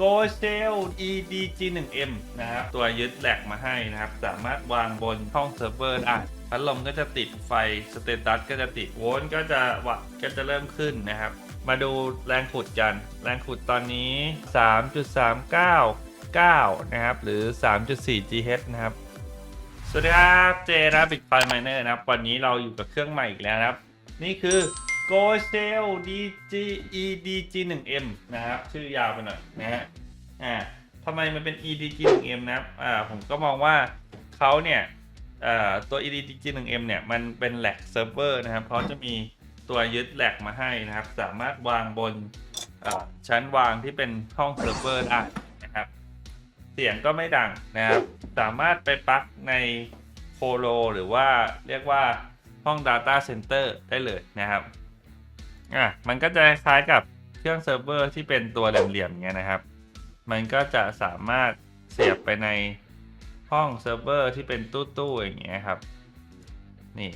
Go Shell EDG1M นะครับ ตัวยึดแหลกมาให้นะครับ สามารถวางบนห้องเซิร์ฟเวอร์ได้พัดลมก็จะติดไฟสเตตัสก็จะติดโวลต์ก็จะวัตก็จะเริ่มขึ้นนะครับ มาดูแรงขุดกัน แรงขุดตอนนี้ 3.399 นะครับ หรือ 3.4 GHz นะครับ สวัสดีครับ เจนะบิตไฟม Miner นะครับ วันนี้เราอยู่กับเครื่องใหม่อีกแล้วนะครับ นี่คือ Go s e l DG EDG1M นะครับ ชื่อยาวไปหน่อยนะฮะอ่าทำไมมันเป็น EDG1M นะครับอ่าผมก็มองว่าเขาเนี่ยอ่าตัว EDG1M เนี่ย มันเป็นแหลกเซิร์ฟเวอร์นะครับเขาจะมีตัวยึดแหลกมาให้นะครับ สามารถวางบนอ่าชั้นวางที่เป็นห้องเซิร์ฟเวอร์ได้นะครับ เสียงก็ไม่ดังนะครับ สามารถไปปลั๊กในโคโลหรือว่าเรียกว่าห้อง Data Center ได้เลยนะครับ อะมันก็จะคล้ายกับเครื่องเซิร์ฟเวอร์ที่เป็นตัวเหลี่ยมๆอย่างเงี้ยนะครับ มันก็จะสามารถเสียบไปในห้องเซิร์ฟเวอร์ที่เป็นตู้ๆอย่างเงี้ยครับ นี่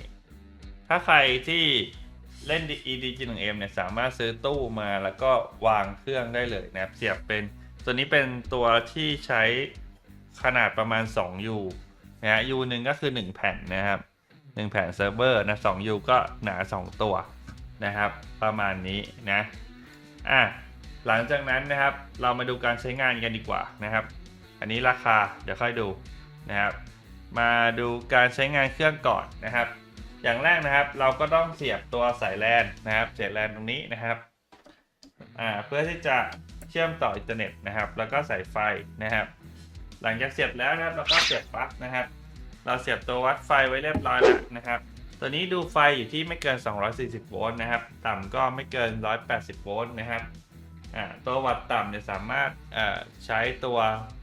ถ้าใครที่เล่น EDG1M เนี่ยสามารถซื้อตู้มาแล้วก็วางเครื่องได้เลยนะครับ เสียบเป็นตัวนี้เป็นตัวที่ใช้ขนาดประมาณ 2U นะฮะ U หนึ่งก็คือ 1 แผ่นนะครับ 1 แผ่นเซิร์ฟเวอร์นะ 2U ก็หนา 2 ตัว นะครับ ประมาณนี้นะอะหลังจากนั้นนะครับ เรามาดูการใช้งานกันดีกว่านะครับ อันนี้ราคาเดี๋ยวค่อยดูนะครับ มาดูการใช้งานเครื่องก่อนนะครับ อย่างแรกนะครับ เราก็ต้องเสียบตัวสายแลนนะครับ เสียบแลนตรงนี้นะครับอ่าเพื่อที่จะเชื่อมต่ออินเทอร์เน็ตนะครับ แล้วก็ใส่ไฟนะครับ หลังจากเสียบแล้วนะครับเราก็เสียบปลั๊กนะครับ เราเสียบตัววัดไฟไว้เรียบร้อยแล้วนะครับ ตัวนี้ดูไฟอยู่ที่ไม่เกิน 240 โวลต์นะครับ ต่ำก็ไม่เกิน 180 โวลต์นะครับตัววัดต่ำเนี่ยสามารถใช้ตัว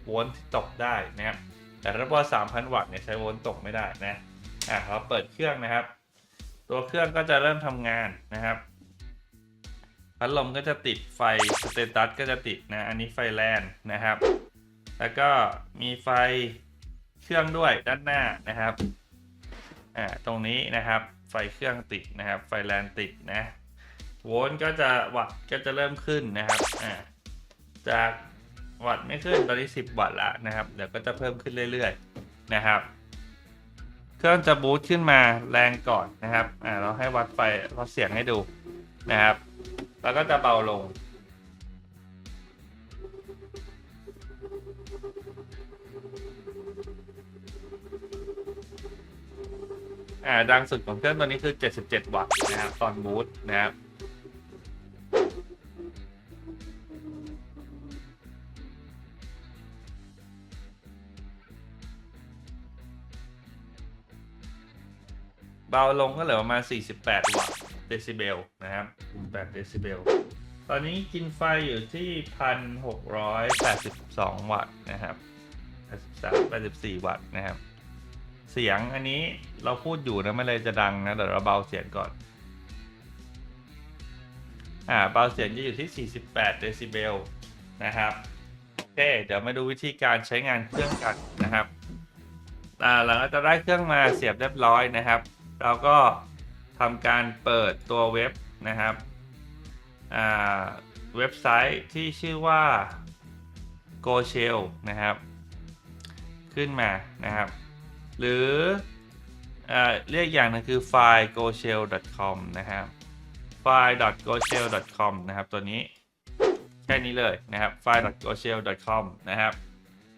โวลต์ที่ตกได้นะครับ แต่ถ้าพอ3,000 วัตต์เนี่ยใช้โวลต์ตกไม่ได้นะอ่าเราเปิดเครื่องนะครับ ตัวเครื่องก็จะเริ่มทำงานนะครับ พัดลมก็จะติดไฟสเตตัสก็จะติดนะ อันนี้ไฟแลนนะครับ แล้วก็มีไฟเครื่องด้วยด้านหน้านะครับ อ่าตรงนี้นะครับไฟเครื่องติดนะครับ ไฟแลนติดนะโวลต์ก็จะวัตต์ก็จะเริ่มขึ้นนะครับอ่าจากวัตต์ไม่ขึ้นตอนนี้ 10 วัตต์ละนะครับเดี๋ยวก็จะเพิ่มขึ้นเรื่อยๆนะครับ เครื่องจะบูตขึ้นมาแรงก่อนนะครับอ่าเราให้วัดไฟเราเสียงให้ดูนะครับ แล้วก็จะเบาลง อ่าดังสุดของเครื่องตัวนี้คือ 77 วัตต์นะครับตอนบูตนะครับเบาลงก็เหลือประมาณ 48 วัตต์เดซิเบลนะครับ8เดซิเบล ตอนนี้กินไฟอยู่ที่ 1,682 วัตต์นะครับ83 84 วัตต์นะครับ เสียงอันนี้เราพูดอยู่นะไม่เลยจะดังนะเดี๋ยวเราเบาเสียงก่อน อ่าเบาเสียงจะอยู่ที่ 48 เดซิเบลนะครับโอเคเดี๋ยวมาดูวิธีการใช้งานเครื่องกันนะครับอ่าหลังจากได้เครื่องมาเสียบเรียบร้อยนะครับ เราก็ทำการเปิดตัวเว็บนะครับอ่าเว็บไซต์ที่ชื่อว่า Go Shell นะครับ ขึ้นมานะครับ หรืออเรียกอย่างหนึงคือไฟล์ goshell.com นะครับไฟล์ .goshell.com นะครับ ตัวนี้ แค่นี้เลยนะครับไฟล์ .goshell.com นะครับ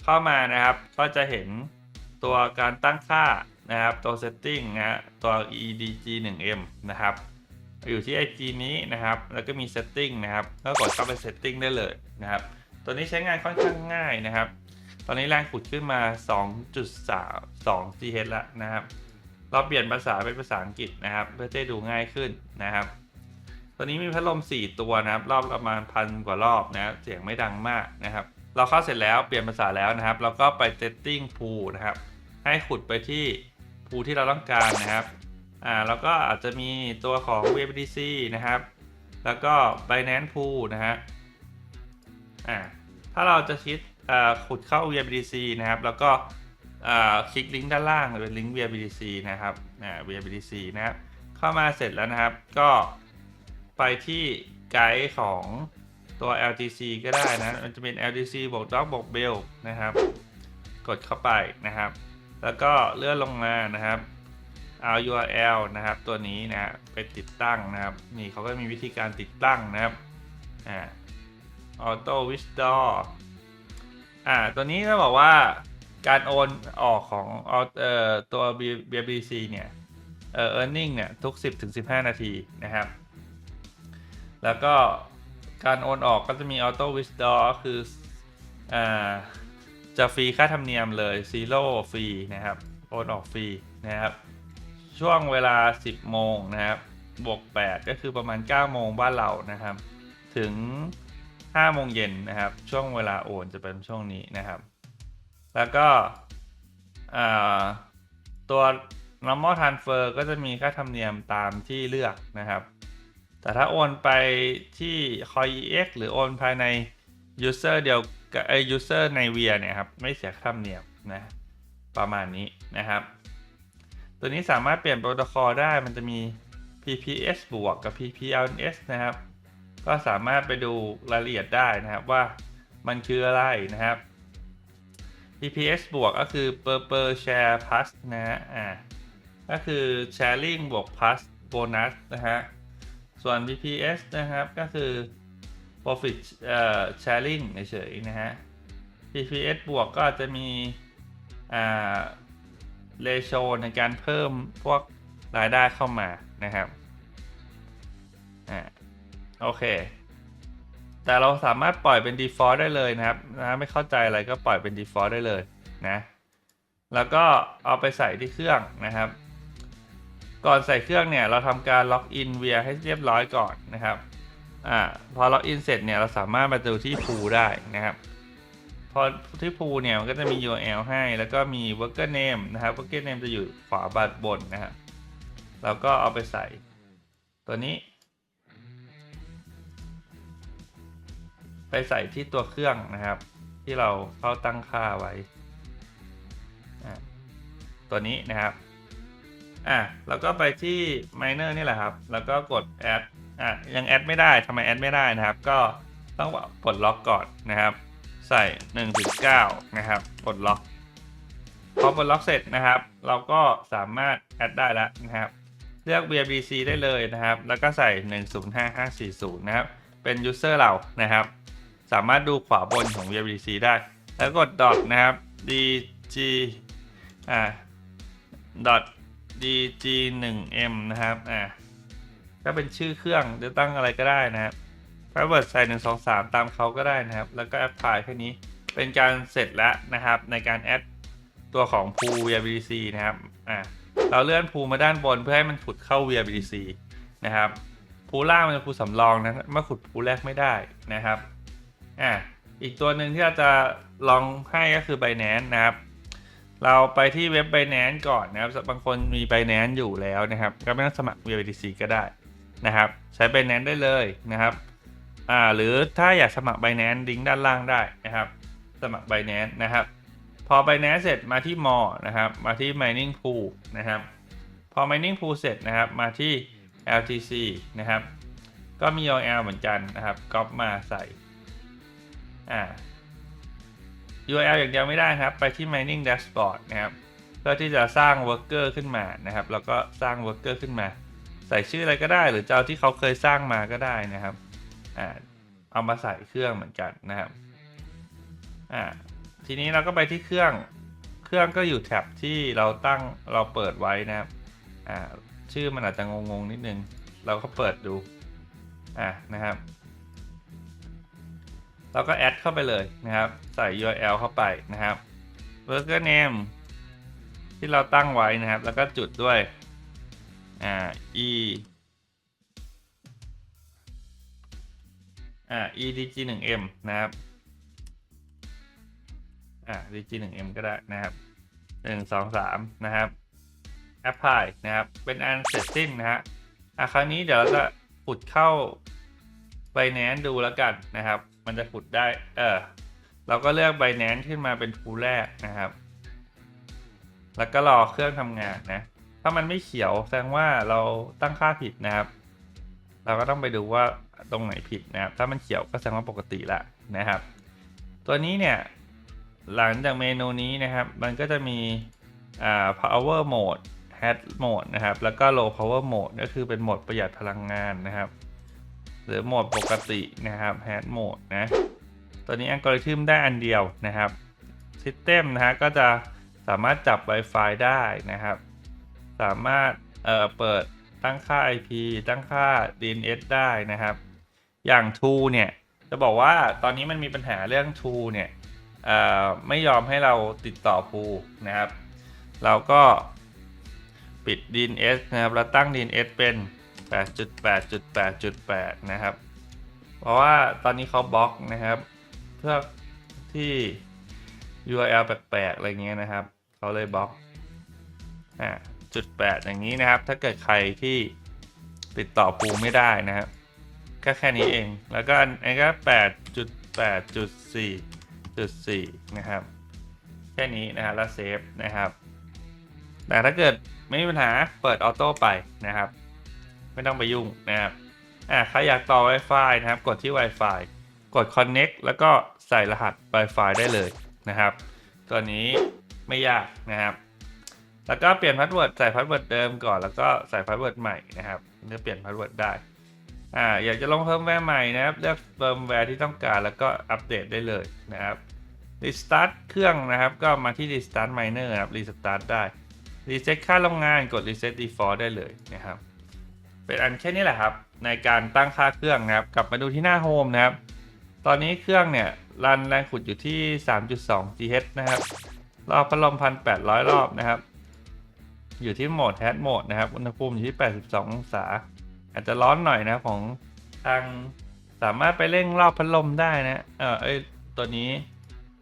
เข้ามานะครับก็จะเห็นตัวการตั้งค่านะครับตัว setting นะฮะตัว edg1m นะครับอยู่ที่ IG นี้นะครับ แล้วก็มี setting นะครับ ก็กดเข้าไป setting ได้เลยนะครับ ตัวนี้ใช้งานค่อนข้างง่ายนะครับ ตอนนี้แรงขุดขึ้นมา 2.32 GH แล้วนะครับ เราเปลี่ยนภาษาเป็นภาษาอังกฤษนะครับ เพื่อจะดูง่ายขึ้นนะครับ ตัวนี้มีพัดลม 4 ตัวนะครับ รอบประมาณพันกว่ารอบนะครับเสียงไม่ดังมากนะครับ เราเข้าเสร็จแล้วเปลี่ยนภาษาแล้วนะครับ เราก็ไป setting pool นะครับ ให้ขุดไปที่ภูที่เราต้องการนะครับ อ่าแล้วก็อาจจะมีตัวของ VBDC นะครับ แล้วก็ Binance Pool นะฮะ อ่าถ้าเราจะคิด ขุดเข้า VBDC นะครับ แล้วก็คลิกลิงก์ด้านล่างเป็นลิงก์ VBDC นะครับ VBDC นะครับ เข้ามาเสร็จแล้วนะครับ ก็ไปที่ไกด์ของตัว LTC ก็ได้นะ มันจะเป็น LTC บวก doc บวก bell นะครับ กดเข้าไปนะครับ แล้วก็เลื่อนลงมานะครับเอา URL นะครับ ตัวนี้นะฮะไปติดตั้งนะครับ นี่เขาก็มีวิธีการติดตั้งนะครับอ่า Auto Withdraw อ่า ตัวนี้ก็บอกว่าการโอนออกของเอ่อตัว BBC เนี่ยเอ่อ earning เนี่ยทุก 10ถึง15 นาทีนะครับ แล้วก็การโอนออกก็จะมี auto withdraw ก็คืออ่าจะฟรีค่าธรรมเนียมเลย zero ฟรีนะครับ โอนออกฟรีนะครับ ช่วงเวลา 10 โมงนะครับ บวก 8 ก็คือประมาณ 9 โมงบ้านเรานะครับ ถึง 5โมงเย็นนะครับ ช่วงเวลาโอนจะเป็นช่วงนี้นะครับ แล้วก็ตัว normal transfer ก็จะมีค่าธรรมเนียมตามที่เลือกนะครับ แต่ถ้าโอนไปที่ CoinEx หรือโอนภายใน user เดียวกับไอ้ user ใน VIA เนี่ยครับ ไม่เสียค่าธรรมเนียมนะประมาณนี้นะครับ ตัวนี้สามารถเปลี่ยนโปรโตคอลได้มันจะมี PPS บวกกับ PPLNS นะครับ ก็สามารถไปดูรายละเอียดได้นะครับว่ามันคืออะไรนะครับ PPS บวกก็คือ per per share plus นะฮะอ่าก็คือ sharing บวก plus bonus นะฮะส่วน PPS นะครับก็คือ profit เอ่อ sharing เฉยๆนะฮะ PPS บวกก็จจะมีอ่า ratio ในการเพิ่มพวกรายได้เข้ามานะครับอ่า โอเค แต่เราสามารถปล่อยเป็น default ได้เลยนะครับนะไม่เข้าใจอะไรก็ปล่อยเป็น default ได้เลยนะ แล้วก็เอาไปใส่ที่เครื่องนะครับ ก่อนใส่เครื่องเนี่ยเราทำการล็อกอินเวียให้เรียบร้อยก่อนนะครับอ่าพอล็อกอินเสร็จเนี่ยเราสามารถมาดูที่พูได้นะครับ พอที่พูเนี่ยมันก็จะมี URL ให้ แล้วก็มี worker name นะครับ worker name จะอยู่ขวาบัดบนนะครับแล้วก็เอาไปใส่ตัวนี้ ไปใส่ที่ตัวเครื่องนะครับ ที่เราเข้าตั้งค่าไว้ ตัวนี้นะครับอะแล้วก็ไปที่ miner นี่แหละครับ แล้วก็กด add อะยังแอดไม่ได้ทำไมแอดไม่ได้นะครับ ก็ต้องปลดล็อกก่อนนะครับ ใส่1ถึง9นะครับปลดล็อกพอปลดล็อกเสร็จนะครับ เราก็สามารถแอดได้แล้วนะครับ เลือก VBC ได้เลยนะครับ แล้วก็ใส่ 105540 นะครับ เป็น user เรานะครับ สามารถดูขวาบนของ VBC ได้ แล้วกด dot นะครับ dg อ่า dot dg 1 m นะครับ อ่าก็เป็นชื่อเครื่องจะตั้งอะไรก็ได้นะครับพาสเวิร์ดใส่1 2 3ตามเขาก็ได้นะครับ แล้วก็แอปพลายแค่นี้เป็นการเสร็จแล้วนะครับ ในการแอดตัวของ pool VBC นะครับ อ่าเราเลื่อนพูมาด้านบนเพื่อให้มันขุดเข้า VBC นะครับพูล่างมันเป็นพูสำรองนะเมื่อขุดพูแรกไม่ได้นะครับ อะอีกตัวหนึ่งที่เราจะลองให้ก็คือ Binance นะครับ เราไปที่เว็บ Binance ก่อนนะครับบางคนมี Binance อยู่แล้วนะครับ ก็ไม่ต้องสมัคร VBTC ก็ได้นะครับ ใช้ Binance ได้เลยนะครับอ่าหรือถ้าอยากสมัคร Binance ลิงก์ด้านล่างได้นะครับ สมัคร Binance นะครับ พอ Binance เสร็จมาที่ More นะครับ มาที่ Mining Pool นะครับ พอ Mining Pool เสร็จนะครับมาที่ LTC นะครับ ก็มี URL เหมือนกันนะครับก๊อปมาใส่ อ่า URL อย่างเดียวไม่ได้ครับ ไปที่ mining dashboard นะครับเพื่อที่จะสร้าง worker ขึ้นมานะครับ แล้วก็สร้าง worker ขึ้นมา ใส่ชื่ออะไรก็ได้ หรือเจะเอาที่เขาเคยสร้างมาก็ได้นะครับอ่าเอามาใส่เครื่องเหมือนกันนะครับอ่าทีนี้เราก็ไปที่เครื่อง เครื่องก็อยู่แท็บที่เราตั้งเราเปิดไว้นะครับอ่าชื่อมันอาจจะงงๆนิดนึง เราก็เปิดดูอ่านะครับ เราก็แอดเข้าไปเลยนะครับ ใส่ URL เข้าไปนะครับ worker name ที่เราตั้งไว้นะครับ แล้วก็จุดด้วยอ่า e อ่า edg 1 m นะครับอ่า edg 1 m ก็ได้นะครับหนึ่งสองสามนะครับ apply นะครับ เป็นอันเสร็จสิ้นนะฮะอะคราวนี้เดี๋ยวเราจะขุดเข้า Binance ดูแล้วกันนะครับ มันจะขุดได้ เออ เราก็เลือก Binance ขึ้นมาเป็นภูแรกนะครับ แล้วก็รอเครื่องทำงานนะ ถ้ามันไม่เขียวแสดงว่าเราตั้งค่าผิดนะครับ เราก็ต้องไปดูว่าตรงไหนผิดนะครับ ถ้ามันเขียวก็แสดงว่าปกติละนะครับ ตัวนี้เนี่ย หลังจากเมนูนี้นะครับ มันก็จะมีอ่า power mode head mode นะครับ แล้วก็ low power mode ก็คือเป็นโหมดประหยัดพลังงานนะครับ หรือโหมดปกตินะครับ head mode นะตัวนี้อัลกอริทึมได้อันเดียวนะครับ System นะฮะก็จะสามารถจับ Wi-Fi ได้นะครับ สามารถเอ่อเปิดตั้งค่า IP ตั้งค่า DNS ได้นะครับ อย่าง True เนี่ย จะบอกว่าตอนนี้มันมีปัญหาเรื่อง True เนี่ยเอ่อไม่ยอมให้เราติดต่อภูนะครับ เราก็ปิด DNS นะครับ แล้วตั้ง DNS เป็น 8.8.8.8 นะครับ เพราะว่าตอนนี้เขาบล็อกนะครับ เพื่อที่ URL แปลกๆ อะไรเงี้ยนะครับ เขาเลยบล็อกอ่าจุด8อย่างนี้นะครับ ถ้าเกิดใครที่ติดต่อภูไม่ได้นะครับก็แค่นี้เอง แล้วก็อันอันก็8.8.4.4นะครับ แค่นี้นะครับแล้วเซฟนะครับ แต่ถ้าเกิดไม่มีปัญหาเปิดออโต้ไปนะครับ ไม่ต้องไปยุ่งนะครับอ่าใครอยากต่อ Wi-Fi นะครับ กดที่ Wi-Fi กด Connect แล้วก็ใส่รหัส Wi-Fi ได้เลยนะครับ ตัวนี้ไม่ยากนะครับ แล้วก็เปลี่ยนพาสเวิร์ดใส่พาสเวิร์ดเดิมก่อนแล้วก็ใส่พาสเวิร์ดใหม่นะครับจะเปลี่ยนพาสเวิร์ดได้อ่าอยากจะลงเพิ่มแวร์ใหม่นะครับ เลือกเฟิร์มแวร์ที่ต้องการแล้วก็อัปเดตได้เลยนะครับรีสตาร์ทเครื่องนะครับ ก็มาที่รีสตาร์ทไมเนอร์ครับรีสตาร์ทได้รีเซ็ตค่าโรงงานกดรีเซ็ตดีฟอลต์ได้เลยนะครับ เป็นอันแค่นี้แหละครับ ในการตั้งค่าเครื่องนะครับ กลับมาดูที่หน้าโฮมนะครับ ตอนนี้เครื่องเนี่ยรันแรงขุดอยู่ที่ 3.2 GHz นะครับ รอบพัดลม 1,800 รอบนะครับ อยู่ที่โหมดแฮ d โหมดนะครับ อุณหภูมิอยู่ที่ 82 องศา อาจจะร้อนหน่อยนะของทางสามารถไปเร่งรอบพัดลมได้นะ เออเอ้ยตัวนี้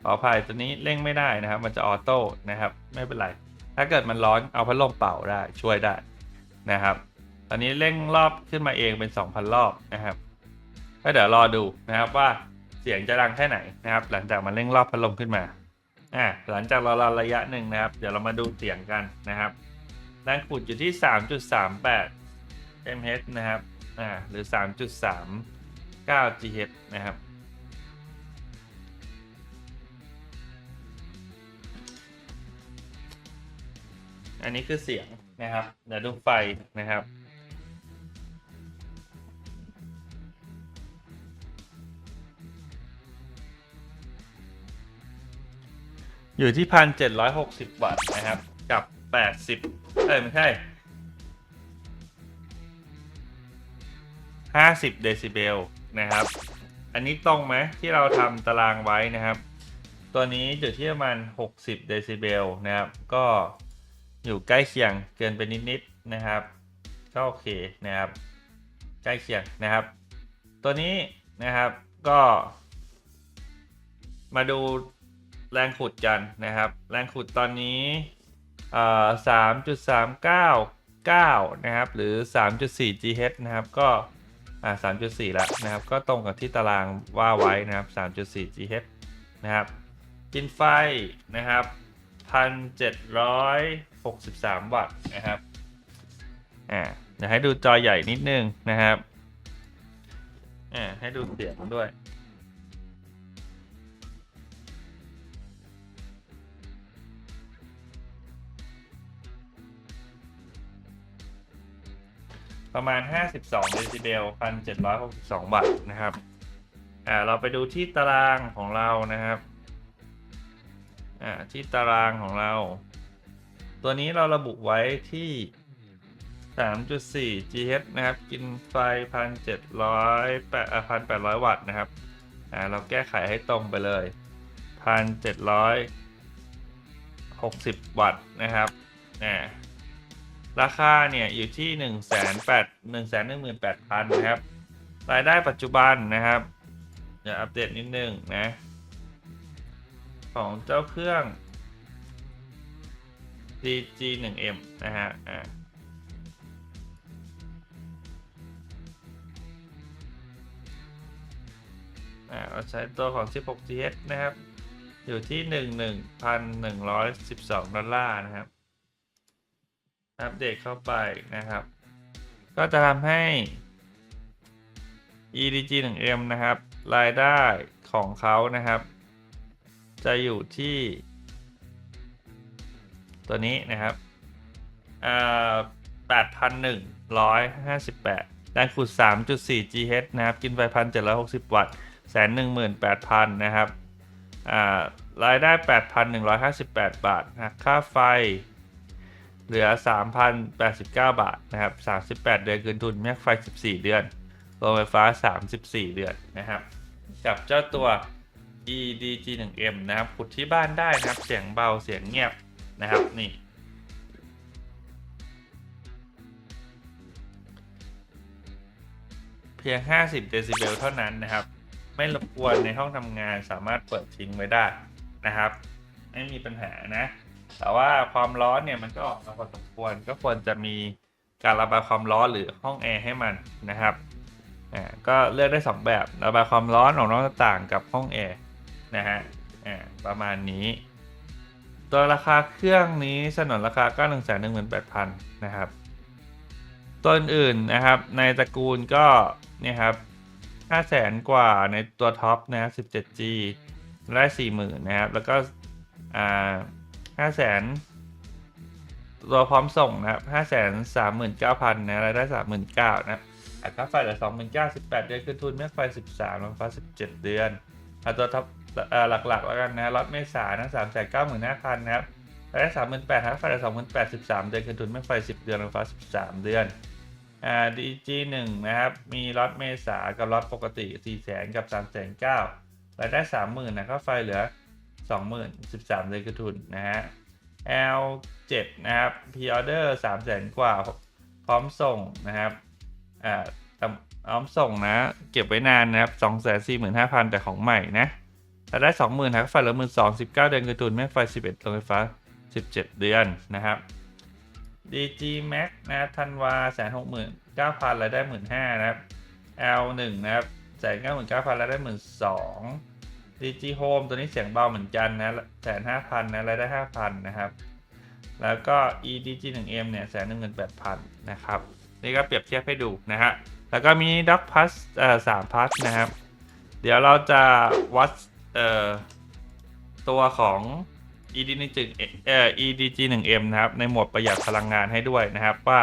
ขออภัยตัวนี้เร่งไม่ได้นะครับ มันจะออโต้นะครับ ไม่เป็นไร ถ้าเกิดมันร้อนเอาพัดลมเป่าได้ช่วยได้นะครับ ตอนนี้เร่งรอบขึ้นมาเองเป็น 2,000 รอบนะครับก็เดี๋ยวรอดูนะครับว่าเสียงจะดังแค่ไหนนะครับ หลังจากมันเร่งรอบพัดลมขึ้นมาอ่าหลังจากเรารอระยะหนึ่งนะครับ เดี๋ยวเรามาดูเสียงกันนะครับแรงขุดอยู่ที่ 3.38 mH นะครับอ่าหรือ 3.39 gh นะครับอันนี้คือเสียงนะครับ เดี๋ยวดูไฟนะครับ อยู่ที่พันเจ็ดร้อยหกสิบวัตต์นะครับ กับแปดสิบเอ้ยไม่ใช่ห้าสิบเดซิเบลนะครับ อันนี้ตรงไหมที่เราทำตารางไว้นะครับ ตัวนี้อยู่ที่ประมาณ60เดซิเบลนะครับ ก็อยู่ใกล้เคียงเกินไปนิดๆนะครับก็โอเคนะครับ ใกล้เคียงนะครับ ตัวนี้นะครับก็ มาดู แรงขุดกันนะครับ แรงขุดตอนนี้สามจุดสามเก้าเก้านะครับ หรือ3.4 GHz นะครับ ก็อ่า3.4แล้วนะครับ ก็ตรงกับที่ตารางว่าไว้นะครับ3.4 GHz นะครับ กินไฟนะครับ1,763วัตต์นะครับ อ่าเดี๋ยวให้ดูจอใหญ่นิดนึงนะครับ อ่า ให้ดูเสียงด้วย ประมาณ 52เดซิเบล1,762 วัตต์นะครับ อ่า เราไปดูที่ตารางของเรานะครับ อ่า ที่ตารางของเรา ตัวนี้เราระบุไว้ที่ 3.4 GHz นะครับ กินไฟ 1,700 1,800 วัตต์นะครับ อ่า เราแก้ไขให้ตรงไปเลย 1,760 วัตต์นะครับ อ่า ราคาเนี่ยอยู่ที่1นึ่งแสนแปดหนึ่งแสนหนึ่งหมื่นแปดพันนะครับ รายได้ปัจจุบันนะครับเดี๋ยวอัปเดตนิดนึงนะ ของเจ้าเครื่อง DG 1 M นะฮะอ่าเราใช้ตัวของ 16GH นะครับ อยู่ที่ 11,112 ดอลลาร์นะครับ อัปเดตเข้าไปนะครับ ก็จะทำให้ EDG 1M นะครับ รายได้ของเขานะครับ จะอยู่ที่ ตัวนี้นะครับอ่า8,158แรงขุด 3.4 GH นะครับ กินไฟ1,760 วัตต์แสน18,000นแปดพันนะครับ รายได้ 8,158 บาทหักค่าไฟ เหลือ 3,089 บาทนะครับ 38 เดือนคืนทุนแม็กไฟ 14 เดือนโรงไฟฟ้า 34 เดือนนะครับกับเจ้าตัว EDG 1M นะครับขุดที่บ้านได้นะครับ เสียงเบาเสียงเงียบนะครับนี่เพียง 50 เดซิเบลเท่านั้นนะครับ ไม่รบกวนในห้องทำงานสามารถเปิดทิ้งไว้ได้นะครับ ไม่มีปัญหานะ แต่ว่าความร้อนเนี่ยมันก็ออกมาพอสมควรก็ควรจะมีการระบายความร้อนหรือห้องแอร์ให้มันนะครับอ่าก็เลือกได้ 2 แบบระบายความร้อนออกนอกต่างกับห้องแอร์นะฮะอ่าประมาณนี้ ตัวราคาเครื่องนี้สนนราคาก็1 1 8 0 0 0นะครับตัวอื่นนะครับในตระกูลก็เนี่ยครับ5 0 0แสนกว่าในตัวท็อปนะครับ 17G ได้ 40,000 นะครับ แล้วก็อ่า ห้าแสนตัวพร้อมส่งนะห้าแสนสามหมื่นเก้าพันนะรายได้สามหมื่นเก้านะอัตราไฟเหลือสองหมื่นเก้าสิบแปดเดือนคืนทุนแม่ไฟสิบสามรถไฟสิบเจ็ดเดือนอัตราทับหลักๆแล้วกันนะรถเมษานะสามแสนเก้าหมื่นห้าพันนะครับรายได้สามหมื่นแปดฮะไฟเหลือสองหมื่นแปดสิบสามเดือนคืนทุนแม่ไฟสิบเดือนรถไฟสิบสามเดือนอ่าดีจีหนึ่งนะครับมีล็อตเมษากับล็อตปกติสี่แสนกับสามแสนเก้ารายได้สามหมื่นนะครับไฟเหลือ 20,013เดือนคืนทุนนะฮะ L 7 นะครับ P order 3 0 0 0 0กว่า พร้อมส่งนะครับอ่าพร้อมส่งนะ เก็บไว้นานนะครับ 245,000 แต่ของใหม่นะรายได้20,000นะค่าไฟเหลือ12,000 19 เดือนคืนทุนแม่ไฟ 11โรงไฟฟ้า 17 เดือนนะครับ DG Max นะครับธันวาแสนหกหมื่นเก้าพันรายได้หมื่นห้านะครับ L หนึ่งนะครับแสนเก้าหมื่นเก้าพันรายได้หมื่นสอง DG Home ตัวนี้เสียงเบาเหมือนกันนะแสนห้าพันนะรายได้ห้าพันนะครับ แล้วก็ EDG 1M เนี่ยแสนหนึ่งหมื่นแปดพันนะครับ นี่ก็เปรียบเทียบให้ดูนะฮะ แล้วก็มี Dock Plus เอ่อสามพัสนะครับ เดี๋ยวเราจะวัดเอ่อตัวของ e-dg 1เอ่อ EDG 1M นะครับ ในโหมดประหยัดพลังงานให้ด้วยนะครับ ว่า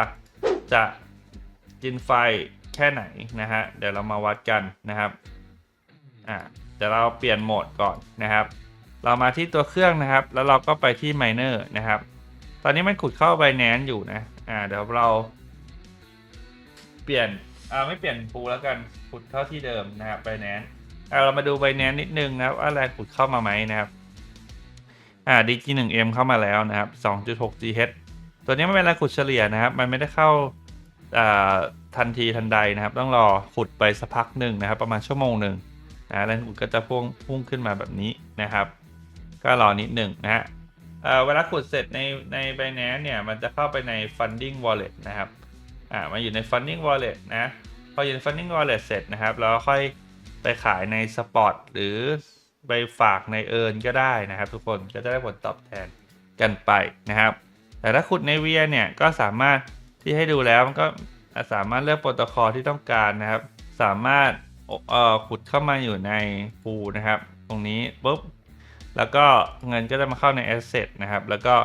จะกินไฟแค่ไหนนะฮะ เดี๋ยวเรามาวัดกันนะครับ อ่า เดี๋ยวเราเปลี่ยนโหมดก่อนนะครับ เรามาที่ตัวเครื่องนะครับ แล้วเราก็ไปที่ Miner นะครับ ตอนนี้มันขุดเข้า Binance อยู่นะ อ่า เดี๋ยวเรา เปลี่ยน อ่า ไม่เปลี่ยนปูแล้วกัน ขุดเข้าที่เดิมนะครับ Binance อ่า เรามาดู Binance นิดนึงนะครับว่าแรงขุดเข้ามาไหมนะครับอ่า DG 1M เข้ามาแล้วนะครับ 2.6 GH ตัวนี้ไม่เป็นแรงขุดเฉลี่ยนะครับ มันไม่ได้เข้าอ่าทันทีทันใดนะครับ ต้องรอขุดไปสักพักหนึ่งนะครับ ประมาณชั่วโมงหนึ่ง นะแรงขุดก็จะพุ่งพุ่งขึ้นมาแบบนี้นะครับ ก็รอนิดหนึ่งนะฮะเอ่อเวลาขุดเสร็จในใน Binance เนี่ยมันจะเข้าไปใน Funding Wallet นะครับอ่ามาอยู่ใน Funding Wallet นะพออยู่ใน Funding Wallet เสร็จนะครับเราค่อยไปขายใน Spot หรือไปฝากในเอิร์นก็ได้นะครับ ทุกคนก็จะได้ผลตอบแทนกันไปนะครับ แต่ถ้าขุดในเวียเนี่ยก็สามารถที่ให้ดูแล้วมันก็สามารถเลือกโปรโตคอลที่ต้องการนะครับ สามารถ เอ่อขุดเข้ามาอยู่ในปูนะครับ ตรงนี้ปุ๊บแล้วก็เงินก็จะมาเข้าใน Asset นะครับ แล้วก็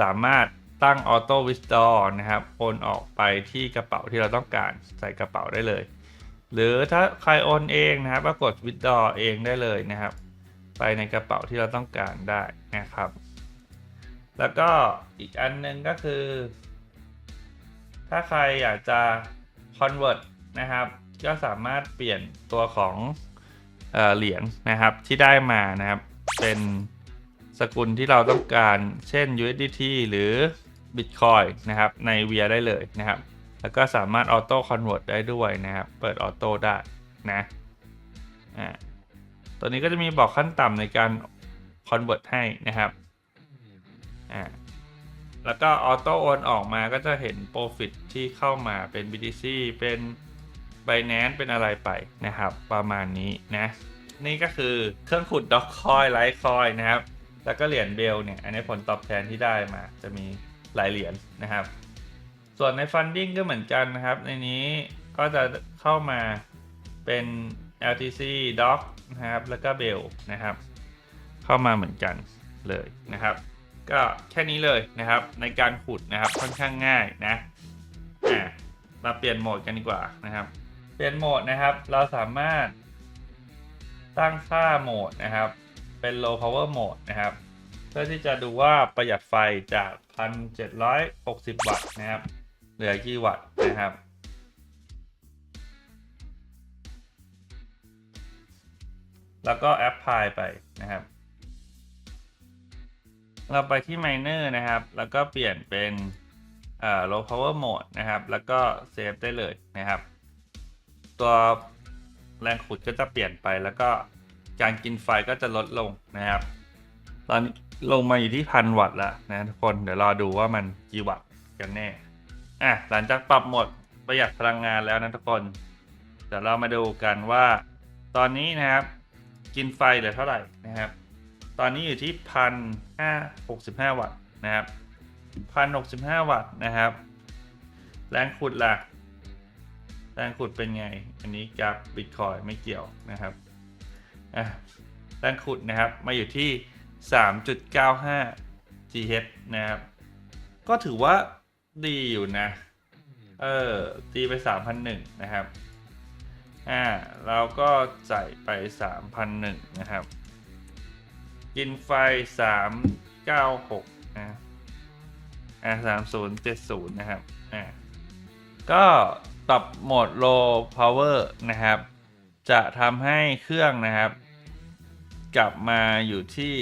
สามารถตั้ง Auto Withdraw นะครับโอนออกไปที่กระเป๋าที่เราต้องการใส่กระเป๋าได้เลย หรือถ้าใครโอนเองนะครับก็กด withdraw เองได้เลยนะครับ ไปในกระเป๋าที่เราต้องการได้นะครับ แล้วก็อีกอันหนึงก็คือ ถ้าใครอยากจะ convert นะครับ ก็สามารถเปลี่ยนตัวของเอเหรียญนะครับที่ได้มานะครับเป็นสกุลที่เราต้องการเช่น USDT หรือ Bitcoin นะครับใน VIA ได้เลยนะครับ แล้วก็สามารถออโต้คอนเวิร์ตได้ด้วยนะครับ เปิดออโต้ได้นะอ่าตัวนี้ก็จะมีบอกขั้นต่ำในการคอนเวิร์ตให้นะครับอ่าแล้วก็ออโต้โอนออกมาก็จะเห็นโปรฟิตที่เข้ามาเป็น BTC เป็น Binance เป็นอะไรไปนะครับ ประมาณนี้นะ นี่ก็คือเครื่องขุดด็อกคอยไลท์คอยนะครับ แล้วก็เหรียญเบลเนี่ย อันนี้ผลตอบแทนที่ได้มาจะมีหลายเหรียญนะครับ ส่วนใน Funding ก็เหมือนกันนะครับ ในนี้ก็จะเข้ามาเป็น LTC Doc นะครับ แล้วก็ Bell นะครับ เข้ามาเหมือนกันเลยนะครับ ก็แค่นี้เลยนะครับ ในการขุดนะครับค่อนข้างง่ายนะมาเปลี่ยนโหมดกันดีกว่านะครับ ลี่ยนโหมดนะครับ เราสามารถตั้งค่าโหมดนะครับ เป็น low power mode นะครับ เพื่อที่จะดูว่าประหยัดไฟจาก 1,760 วัตต์นะครับ เหลือกี่วัตต์นะครับแล้วก็แอปพลายไปนะครับ เราไปที่ miner นะครับ แล้วก็เปลี่ยนเป็น low power mode นะครับ แล้วก็เซฟได้เลยนะครับ ตัวแรงขุดก็จะเปลี่ยนไปแล้วก็การกินไฟก็จะลดลงนะครับ ตอนนี้ลงมาอยู่ที่พันวัตต์แล้วนะทุกคนเดี๋ยวรอดูว่ามันกี่วัตต์กันแน่อะหลังจากปรับหมดประหยัดพลังงานแล้วนะทุกคน เดี๋ยวเรามาดูกันว่า ตอนนี้นะครับ กินไฟเหลือเท่าไหร่นะครับ ตอนนี้อยู่ที่พันห้าหกสิบห้าวัตต์นะครับพันหกสิบห้าวัตต์นะครับ แรงขุดล่ะ แรงขุดเป็นไง อันนี้กราฟบิตคอยไม่เกี่ยวนะครับอะแรงขุดนะครับมาอยู่ที่ 3.95 GH นะครับ ก็ถือว่าดีอยู่นะ เออ ตีไป 3,001นะครับ อ่า เราก็ใส่ไป 3,001นะครับ กินไฟ 396 นะ อ่า3070 นะครับ อ่า ก็ ปรับโหมด low power นะครับ จะทำให้เครื่องนะครับ กลับมาอยู่ที่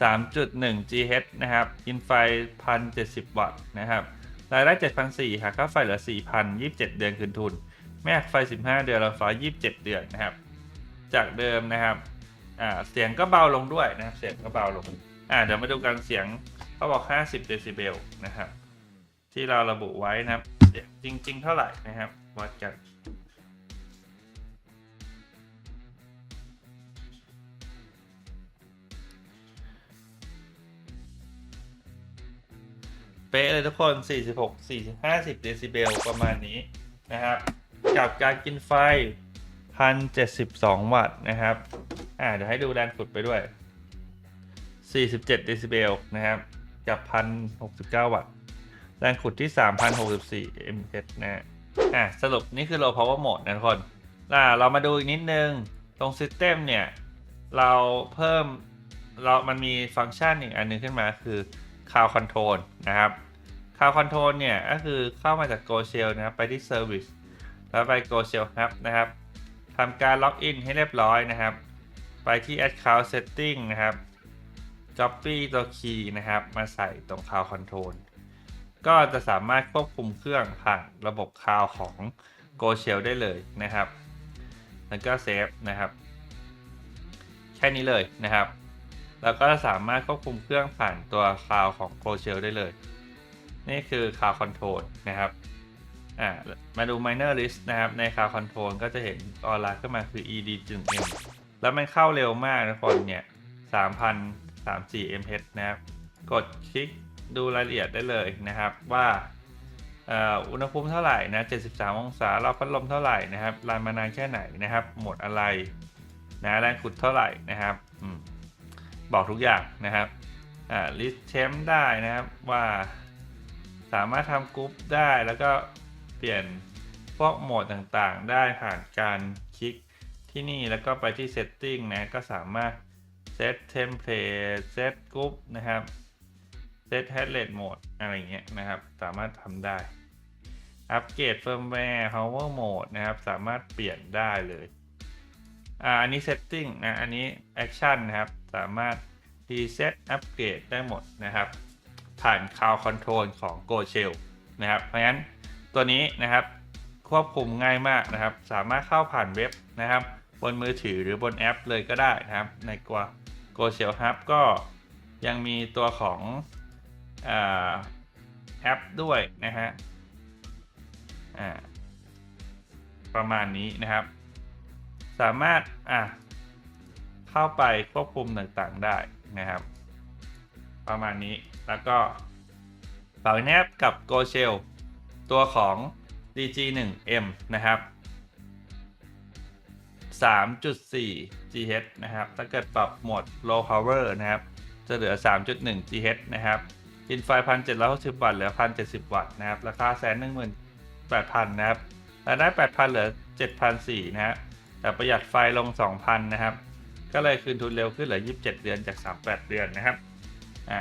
3.1 GHz นะครับกินไฟ 1,070 วัตต์นะครับรายได้ 7,400หากค่าไฟเหลือ 4,000 27 เดือนคืนทุน แม่กไฟ 15 เดือนรถไฟ27 เดือนนะครับ จากเดิมนะครับเสียงก็เบาลงด้วยนะครับ เสียงก็เบาลงอ่าเดี๋ยวมาดูกันเสียงเขาบอก 50 เดซิเบลนะครับ ที่เราระบุไว้นะครับเสียงจริง ๆ เท่าไหร่นะครับวัดกันเป๊ะเลยทุกคน 46 4 50เดซิเบลประมาณนี้นะครับ กับการกินไฟ 1,072 วัตต์นะครับ อ่าเดี๋ยวให้ดูแรงขุดไปด้วย 47 เดซิเบลนะครับ กับ 1,069 วัตต์ แรงขุดที่ 3,064 mH นะฮะอะ สรุปนี่คือ low power mode นะทุกคนอ่าเรามาดูอีกนิดนึง ตรง system เนี่ย เราเพิ่มเรา มันมีฟังก์ชันอีกอันหนึงขึ้นมาคือ Cloud Control นะครับ Cloud Control เนี่ย ก็คือเข้ามาจาก Go Shell นะครับ ไปที่ Service แล้วไป Go Shell Hub นะครับทำการล็อกอินให้เรียบร้อยนะครับ ไปที่ Account Setting นะครับ Copy ตัว Key นะครับ มาใส่ตรง Cloud Control ก็จะสามารถควบคุมเครื่องผ่านระบบคลาวของ Go Shell ได้เลยนะครับ แล้วก็เซฟนะครับ แค่นี้เลยนะครับ แล้วก็สามารถควบคุมเครื่องผ่านตัวคลาวของ Go Shell ได้เลย นี่คือ Cloud Control นะครับอ่ามาดู Miner List นะครับ ใน Cloud Control ก็จะเห็นออนไลน์ขึ้นมาคือ ed 1 m แล้วมันเข้าเร็วมากนะคนเนี่ย3,034 mH นะครับ กดคลิก ดูรายละเอียดได้เลยนะครับว่าอุณหภูมิเท่าไหร่นะ 73 องศาเราพัดลมเท่าไหร่นะครับรันมานานแค่ไหนนะครับ โหมดอะไรนะแรงขุดเท่าไหร่นะครับอบอกทุกอย่างนะครับลิสเทมได้นะครับว่าสามารถทำกรุ๊ปได้แล้วก็เปลี่ยนพวกโหมดต่างๆ ได้ผ่านการคลิกที่นี่แล้วก็ไปที่ Setting นะก็สามารถ Set Template Set Group นะครับ Set Headlet Mode อะไรเงี้ยนะครับ สามารถทำได้ อัปเกรดเฟิร์มแวร์ Power Mode นะครับ สามารถเปลี่ยนได้เลยอ่าอันนี้ Setting นะ อันนี้ Action นะครับ สามารถ Reset อัปเกรดได้หมดนะครับ ผ่าน Cloud Control ของ Go Shell นะครับ เพราะฉะนั้นตัวนี้นะครับควบคุมง่ายมากนะครับ สามารถเข้าผ่านเว็บนะครับ บนมือถือหรือบนแอปเลยก็ได้นะครับ ในกว่า Go Shell Hub ก็ยังมีตัวของ แอปด้วยนะฮะประมาณนี้นะครับ สามารถอะเข้าไปควบคุมต่างๆได้นะครับ ประมาณนี้แล้วก็ฝากแนบกับ Go Shell ตัวของ DG 1 M นะครับ 3.4 GHz นะครับ ถ้าเกิดปรับโหมด low power นะครับ จะเหลือ 3.1 GHz นะครับ กินไฟ1,760วัตต์เหลือ1,070วัตต์นะครับ ราคาแสนหนึ่งหมื่นแปดพันนะครับรายได้8,000เหลือ7,400นสี่นะฮะแต่ประหยัดไฟลง2,000นนะครับ ก็เลยคืนทุนเร็วขึ้นเหลือ27เจ็ดเดือนจาก38เดือนนะครับ อ่า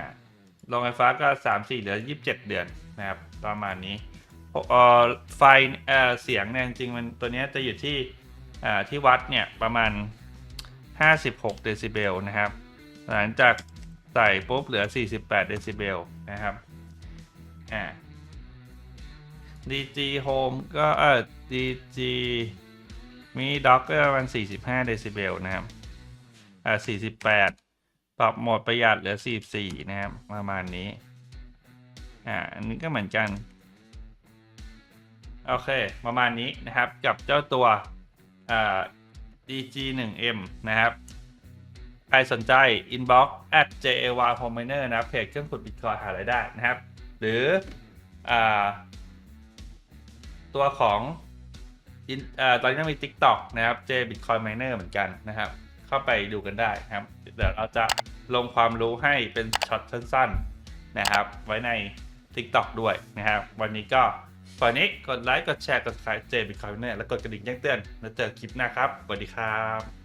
โรงไฟฟ้าก็3-4เหลือ27เจ็ดเดือนนะครับ ประมาณนี้เอ่อไฟเอ่อเสียงเนี่ยจริงมันตัวเนี้ยจะอยู่ที่อ่าที่วัดเนี่ยประมาณ 56 เดซิเบลนะครับ หลังจากใส่ปุ๊บเหลือ 48 เดซิเบล นะครับอ่า DG Home ก็เออ DG มีด็อกก็ประมาณ45 เดซิเบลนะครับอ่า48 ปรับโหมดประหยัดเหลือ 44 นะครับ ประมาณนี้ อ่า อันนี้ก็เหมือนกัน โอเค ประมาณนี้นะครับ กับเจ้าตัวอ่า DG 1M นะครับ ครสนใจ inbox at jay home miner นะเพจเครื่องขุดบิตคอยหารายได้นะครับ หรืออตัวของอตอนนี้มี TikTok นะครับ j bitcoin miner เหมือนกันนะครับ เข้าไปดูกันได้นะครับ เดี๋ยวเราจะลงความรู้ให้เป็นช็อตสั้นๆนะครับ ไว้ใน TikTok ด้วยนะครับ วันนี้ก็ฝากนี้กดไลค์ กดแชร์ กด subscribe j bitcoin miner แล้วกดกระดิ่งแจ้งเตือน แล้วเจอคลิปหน้าครับ สวัสดีครับ